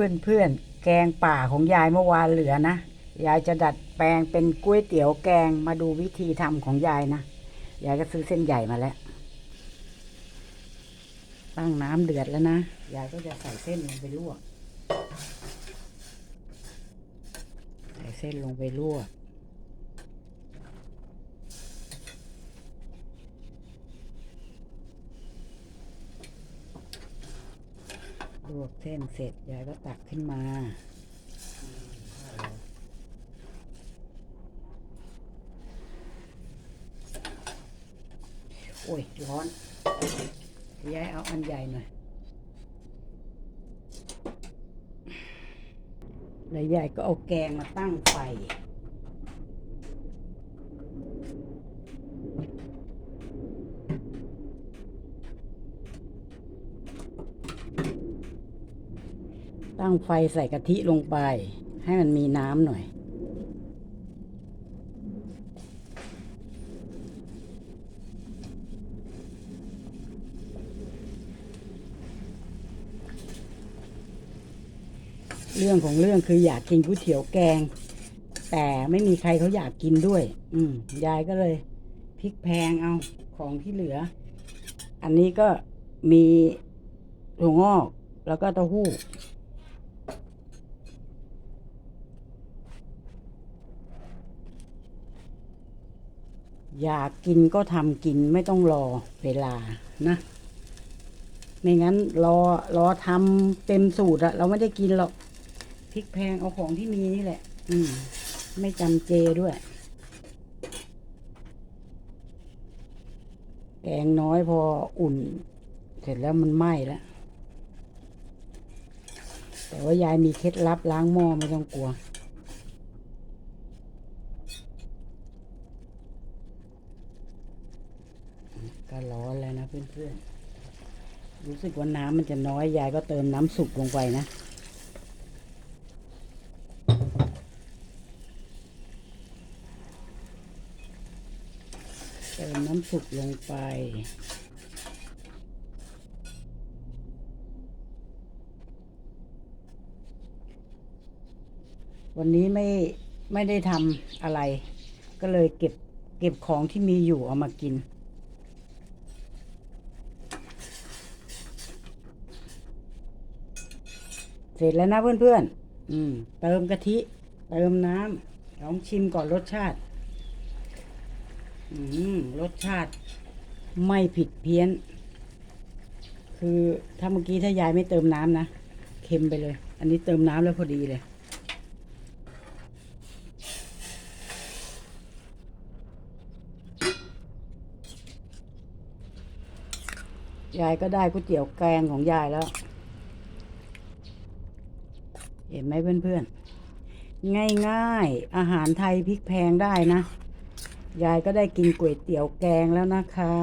เพื่อนๆ แกงป่าของยายเมื่อวานเหลือนะ ยายจะดัดแปลงเป็นก๋วยเตี๋ยวแกงมาดูวิธีทำของยายนะ ยายก็ซื้อเส้นใหญ่มาแล้ว ตั้งน้ำเดือดแล้วนะ ยายก็จะใส่เส้นลงไปลวก ใส่เส้นลงไปลวก ลวกเส้นเสร็จยายก็ตักขึ้นมาโอ้ย ร้อนยายเอาอันใหญ่หน่อย แล้วยายก็เอาแกงมาตั้งไฟ ตั้งไฟใส่กะทิลงไป ให้มันมีน้ำหน่อย เรื่องของเรื่องคืออยากกินก๋วยเตี๋ยวแกง แต่ไม่มีใครเขาอยากกินด้วย อืมยายก็เลยพริกแพงเอาของที่เหลือ อันนี้ก็มีถั่วงอกแล้วก็เต้าหู้ อยากกินก็ทำกินไม่ต้องรอเวลานะ ไม่งั้นรอรอทำเต็มสูตรอะเราไม่ได้กินหรอกพริกแพงเอาของที่มีนี่แหละ อืม ไม่จำเจด้วยแกงน้อยพออุ่น เสร็จแล้วมันไหม้แล้ว แต่ว่ายายมีเคล็ดลับล้างหม้อไม่ต้องกลัว ก็ร้อนแล้วนะเพื่อนๆ รู้สึกว่าน้ำมันจะน้อย ยายก็เติมน้ำสุกลงไปนะ เติมน้ำสุกลงไปวันนี้ไม่ไม่ได้ทำอะไร ก็เลยเก็บเก็บของที่มีอยู่เอามากิน เสร็จแล้วนะเพื่อนๆ อืม เติมกะทิ เติมน้ำลองชิมก่อนรสชาติ อืม รสชาติไม่ผิดเพี้ยน คือถ้าเมื่อกี้ถ้ายายไม่เติมน้ำนะ เค็มไปเลย อันนี้เติมน้ำแล้วพอดีเลย ยายก็ได้ก๋วยเตี๋ยวแกงของยายแล้ว เห็นไหมเพื่อนๆ ง่ายๆ อาหารไทยพริกแพงได้นะ ยายก็ได้กินก๋วยเตี๋ยวแกงแล้วนะคะ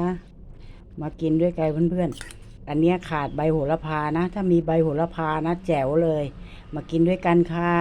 มากินด้วยกันเพื่อนๆ อันเนี้ยขาดใบโหระพานะ ถ้ามีใบโหระพานะ แจ๋วเลย มากินด้วยกันค่ะ